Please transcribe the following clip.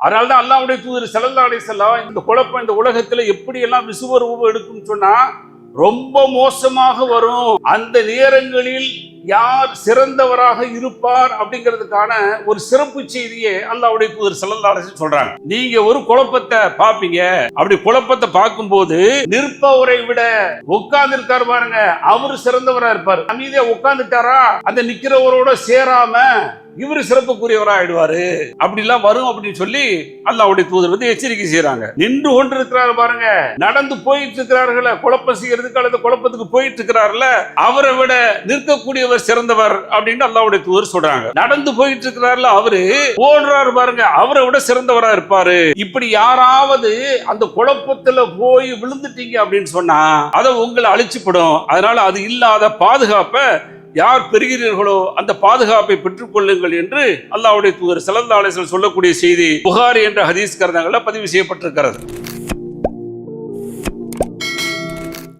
அதனால தான் அல்லாவுடைய தூதர் செல்லல்லா செல்லா இந்த குழப்பம் இந்த உலகத்துல எப்படி எல்லாம் விசுவரூபம் எடுக்கும்னு சொன்னா ரொம்ப மோசமாக வரும். அந்த நேரங்களில் யார் சிறந்தவராக இருப்பார் அப்படிங்கிறதுக்கான ஒரு சிறப்பு செய்தியை அல்லாவுடைய தூதர் செல்லல்லா சொல்றாங்க. நீங்க ஒரு குழப்பத்தை பாப்பீங்க அப்படி குழப்பத்தை பார்க்கும்போது நிற்பவரை விட உட்கார்ந்து இருக்கார் பாருங்க. அவரு சிறந்தவரா இருப்பார். அமைதியா உட்கார்ந்துட்டாரா? அந்த நிக்கிறவரோட சேராம இவரு சிறப்புக்குரியவராக ஆயிடுவாரு அப்படிலாம் வரும் அப்படின்னு சொல்லி அல்லாவுடைய தூதர் வந்து எச்சரிக்கை செய்யறாங்க நின்று கொண்டு இருக்கிறாரு பாருங்க. நடந்து போயிட்டு இருக்கிறார்கள குழப்பம் செய்யறதுக்கு அல்லது குழப்பத்துக்கு போயிட்டு இருக்கிறாருல அவரை விட நிற்கக்கூடியவர் சிறந்தவர் அப்படின்னு அல்லாவுடைய தூதர் சொல்றாங்க. நடந்து போயிட்டு இருக்கிறாருல அவரு ஓடுறாரு பாருங்க. அவரை விட சிறந்தவரா இருப்பாரு. இப்படி யாராவது அந்த குழப்பத்துல போய் விழுந்துட்டீங்க அப்படின்னு சொன்னா அதை உங்களை அழிச்சுப்படும். அதனால அது இல்லாத பாதுகாப்பை யார் பெறுகிறீர்களோ அந்த பாதுகாப்பை பெற்றுக்கொள்ளுங்கள் என்று அல்லாவுடைய தூதர் ஸல்லல்லாஹு அலைஹி சொல்லக்கூடிய செய்தி புகாரி என்ற ஹதீஸ் கருதங்களில் பதிவு செய்யப்பட்டிருக்கிறது.